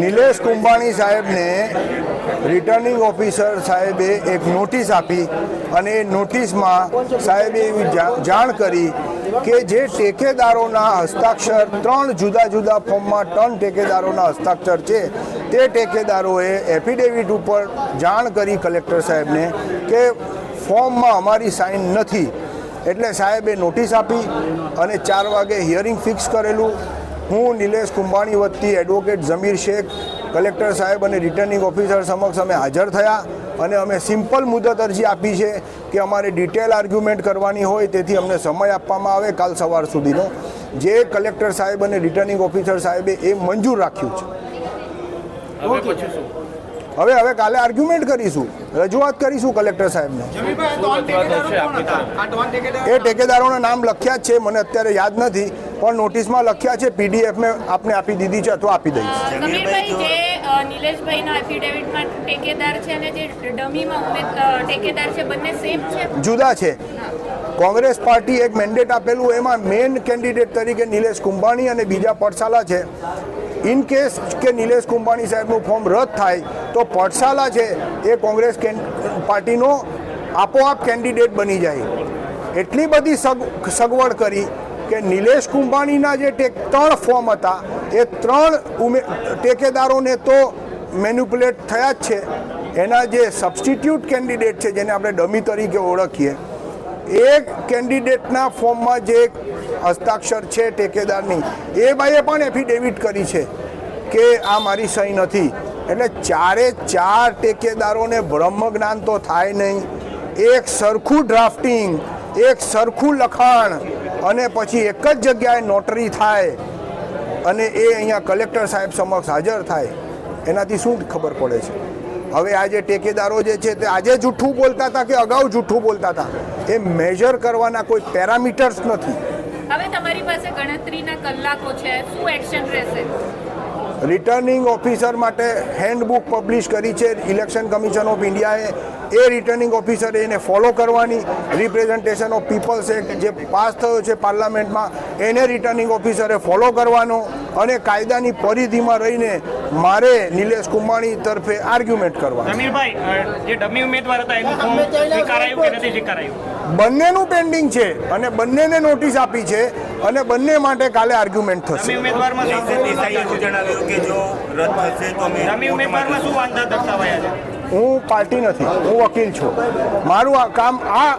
નિલેશ કુંભાણી સાહેબને returning officer સાહેબે એક નોટિસ આપી અને એ નોટિસમાં સાહેબે એવી જાણ કરી કે જે ટેકેદારોના હસ્તાક્ષર, ત્રણ જુદા જુદા ફોર્મમાં ત્રણ ટેકેદારોના હસ્તાક્ષર છે, તે ટેકેદારોએ એફિડેવિટ ઉપર જાણ કરી કલેક્ટર સાહેબને કે ફોર્મમાં અમારી સાઇન નથી. એટલે સાહેબે નોટિસ આપી અને ચાર વાગે હિયરિંગ ફિક્સ કરેલું. હું નિલેશ કુંભાણી વતી એડવોકેટ જમીર શેખ કલેક્ટર સાહેબ અને રિટર્નિંગ ઓફિસર સમક્ષ અમે હાજર થયા અને અમે સિમ્પલ મુદત અરજી આપી છે કે અમારે ડિટેલ આર્ગ્યુમેન્ટ કરવાની હોય તેથી અમને સમય આપવામાં આવે કાલ સવાર સુધીનો. જે કલેક્ટર સાહેબ અને રિટર્નિંગ ઓફિસર સાહેબે એ મંજૂર રાખ્યું છે. હવે હવે હવે કાલે આર્ગ્યુમેન્ટ કરીશું. રજૂઆત કરીશું કલેક્ટર સાહેબને. એ ટેકેદારોના નામ લખ્યા જ છે મને અત્યારે યાદ નથી. પણ નોટિસમાં લખ્યા છે પીડીએફ મેં આપને આપી દીધી છે અથવા આપી દઈશ સમીરભાઈ જે અ, એફિડેવિટમાં ટેકેદાર છે અને જે ડમીમાં ઉમેદ ટેકેદાર છે બંને સેમ છે? જુદા છે. કોંગ્રેસ પાર્ટી એક મેન્ડેટ આપેલું એમાં મેઇન કેન્ડિડેટ તરીકે નિલેશ કુંભાણી અને બીજા પડસાલા છે. ઇન કેસ કે નિલેશ કુંભાણી સાહેબનું ફોર્મ રદ થાય તો પડસાલા છે એ કોંગ્રેસ પાર્ટીનો આપોઆપ કેન્ડિડેટ બની જાય. એટલી બધી સગ સગવડ કરી કે નિલેશ કુંભાણીના જે ટેક ત્રણ ફોર્મ હતા, એ ત્રણ ઉમે, ટેકેદારોને તો મેન્યુપ્યુલેટ થયા જ છે. એના જે સબસ્ટિટ્યૂટ કેન્ડિડેટ છે, જેને આપણે ડમી તરીકે ઓળખીએ એ કેન્ડિડેટના ફોર્મમાં જે હસ્તાક્ષર છે ટેકેદારની, એ ભાઈએ પણ એફિડેવિટ કરી છે કે આ મારી સહી નથી. એટલે ચારે ચાર ટેકેદારોને બ્રહ્મ જ્ઞાન તો થાય નહીં. એક સરખું ડ્રાફ્ટિંગ એક સરખું લખાણ અને પછી એક જ જગ્યાએ નોટરી થાય અને એ અહીંયા કલેક્ટર સાહેબ સમક્ષ હાજર થાય, એનાથી શું ખબર પડે છે? હવે આ જે ટેકેદારો જે છે તે આજે જૂઠું બોલતા હતા કે અગાઉ જૂઠું બોલતા હતા? એ મેજર કરવાના કોઈ પેરામીટર્સ નથી. હવે તમારી પાસે ગણતરીના કલાકો છે. શું એક્શન રહેશે? રિટર્નિંગ ઓફિસર માટે હેન્ડબુક પબ્લિશ કરી છે ઇલેક્શન કમિશન ઓફ ઇન્ડિયાએ. એ રિટર્નિંગ ઓફિસરે એને ફોલો કરવાની રિપ્રેઝન્ટેશન ઓફ પીપલ્સ એક્ટ જે પાસ થયો છે પાર્લામેન્ટમાં એને રિટર્નિંગ ઓફિસરે ફોલો કરવાનો અને કાયદાની પરિધિમાં રહીને મારે નિલેશ કુંભાણી તરફે આર્ગ્યુમેન્ટ કરવા જે ડમી ઉમેદવાર હતા એનું સ્વીકારાયું કે નથી સ્વીકારાયું? બંનેનું પેન્ડિંગ છે અને બંનેને નોટિસ આપી છે અને બંને માટે કાલે આર્ગ્યુમેન્ટ થશે. ડમી ઉમેદવારમાં શું દેસાઈએ એવું જણાવ્યું કે જો રદ થશે તો અમે ડમી ઉમેદવારમાં શું વાંધા દર્શાવાયા છે? હું પાર્ટી નથી હું વકીલ છું. મારું આ કામ આ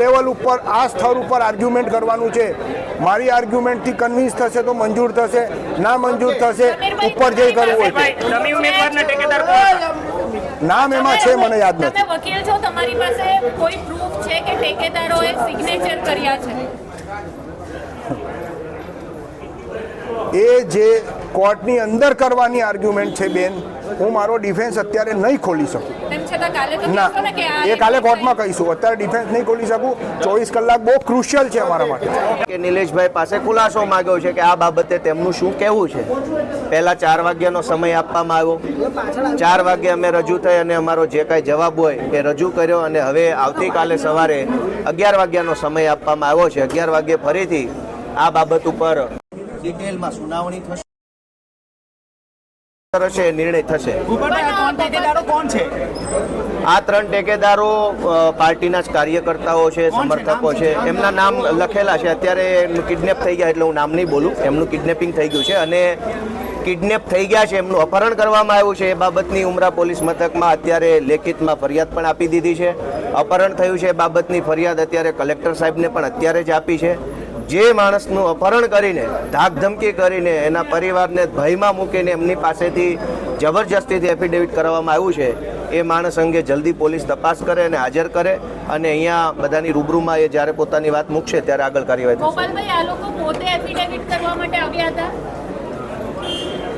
લેવલ ઉપર આ સ્તર ઉપર આર્ગ્યુમેન્ટ કરવાનું છે. મારી આર્ગ્યુમેન્ટથી કન્વિન્સ થશે તો મંજૂર થશે ના મંજૂર થશે ઉપર જઈ કરવું હોય નામ એમાં છે મને યાદ નથી. તમે વકીલ છો તમારી પાસે કોઈ પ્રૂફ છે કે ટેકેદારોએ સિગ્નેચર કર્યા છે? એ જે કોર્ટની અંદર કરવાની આર્ગ્યુમેન્ટ છે બેન હું મારો ડિફેન્સ અત્યારે નહીં ખોલી શકું. ના. એ કાલે કોર્ટમાં કહીશું. અત્યારે ડિફેન્સ નહીં ખોલી શકું. ચોવીસ કલાક બહુ ક્રુશિયલ છે અમારા માટે. કે નિલેશભાઈ પાસે ખુલાસો માંગ્યો છે કે આ બાબતે તેમનું શું કહેવું છે? પહેલા ચાર વાગ્યાનો સમય આપવામાં આવ્યો. ચાર વાગે અમે રજૂ થઈ અને અમારો જે કાંઈ જવાબ હોય એ રજૂ કર્યો અને હવે આવતીકાલે સવારે અગિયાર વાગ્યાનો સમય આપવામાં આવ્યો છે. અગિયાર વાગે ફરીથી આ બાબત ઉપર ડિટેલમાં સુનાવણી થશે. થશે નિર્ણય થશે. આ ત્રણ ટેકેદારો પાર્ટીના જ કાર્યકર્તાઓ છે સમર્થકો છે? એમના નામ લખેલા છે. અત્યારે એમનું કિડનેપ થઈ ગયા એટલે હું નામ નહીં બોલું. એમનું કિડનેપિંગ થઈ ગયું છે અને કિડનેપ થઈ ગયા છે એમનું અપહરણ કરવામાં આવ્યું છે. એ બાબતની ઉમરા પોલીસ મથકમાં અત્યારે લેખિતમાં ફરિયાદ પણ આપી દીધી છે. અપહરણ થયું છે એ બાબતની ફરિયાદ અત્યારે કલેક્ટર સાહેબને પણ અત્યારે જ આપી છે. જે માણસનું અપહરણ કરીને ધાકધમકી કરીને એના પરિવારને ભયમાં મૂકીને એમની પાસેથી જબરજસ્તીથી એફિડેવિટ કરવામાં આવ્યું છે એ માણસ અંગે જલ્દી પોલીસ તપાસ કરે અને હાજર કરે અને અહીંયા બધાની રૂબરૂમાં એ જ્યારે પોતાની વાત મૂકશે ત્યારે આગળ કાર્યવાહી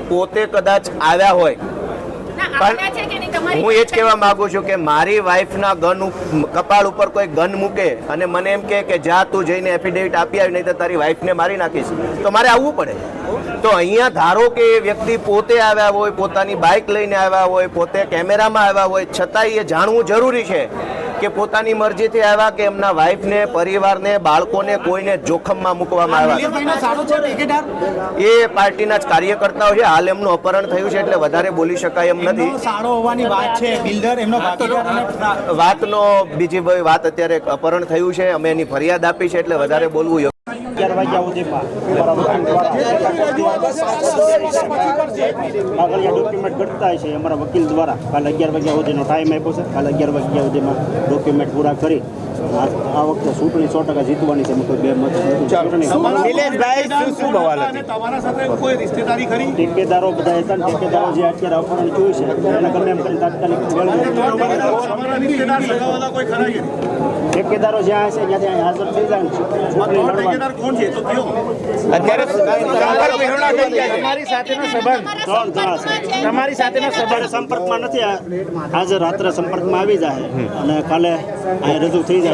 પોતે કદાચ આવ્યા હોય પણ હું એ જ કહેવા માગું છું કે મારી વાઈફના ગન કપાળ ઉપર કોઈ ગન મૂકે અને મને એમ કે જા તું જઈને એફિડેવિટ આપી આવી નહીં તો તારી વાઈફને મારી નાખીશ. તો મારે આવવું પડે. તો અહીંયા ધારો કે એ વ્યક્તિ પોતે આવ્યા હોય પોતાની બાઇક લઈને આવ્યા હોય પોતે કેમેરામાં આવ્યા હોય છતાંય એ જાણવું જરૂરી છે. કે પોતાની મરજીથી આવ્યા કે એમના વાઈફને પરિવારને બાળકોને કોઈને જોખમમાં મૂકવામાં આવ્યા એ પાર્ટીના જ કાર્યકર્તાઓ છે. હાલ એમનું અપહરણ થયું છે એટલે વધારે બોલી શકાય એમ નથી. સારો હોવાની વાત છે. બિલ્ડર એમનો વાતનો બીજી ભાઈ વાત અત્યારે અપહરણ થયું છે. અમે એની ફરિયાદ આપી છે એટલે વધારે બોલવું અગિયાર વાગ્યા સુધીમાં. કાગળિયા ડોક્યુમેન્ટ ઘટતા છે અમારા વકીલ દ્વારા. કાલે અગિયાર વાગ્યા સુધીનો ટાઈમ આપ્યો છે. કાલે અગિયાર વાગ્યા સુધીમાં ડોક્યુમેન્ટ પૂરા કરી આ આ વખતે ચૂંટણી સો ટકા જીતવાની છે કોઈ બે મત તમારા સાથે કોઈ રિશ્તેદારી ખરી? ઠેકેદારો બધા હતા ઠેકેદારો જે અત્યારે અપહરણ થયું છે એને ગમે એમ કરીને તાત્કાલિક વેળવે- તમારા રિશ્તેદાર સગાવાલા કોઈ ખરા કે ઠેકેદારો જ્યાં હશે ત્યાંથી અહીં હાજર થઈ જાય તમારી સાથેનો સંબંધ. તમારી સાથેનો સંપર્કમાં નથી આ- આજે રાત્રે સંપર્કમાં આવી જાય. અને કાલે રજૂ થઈ જાય.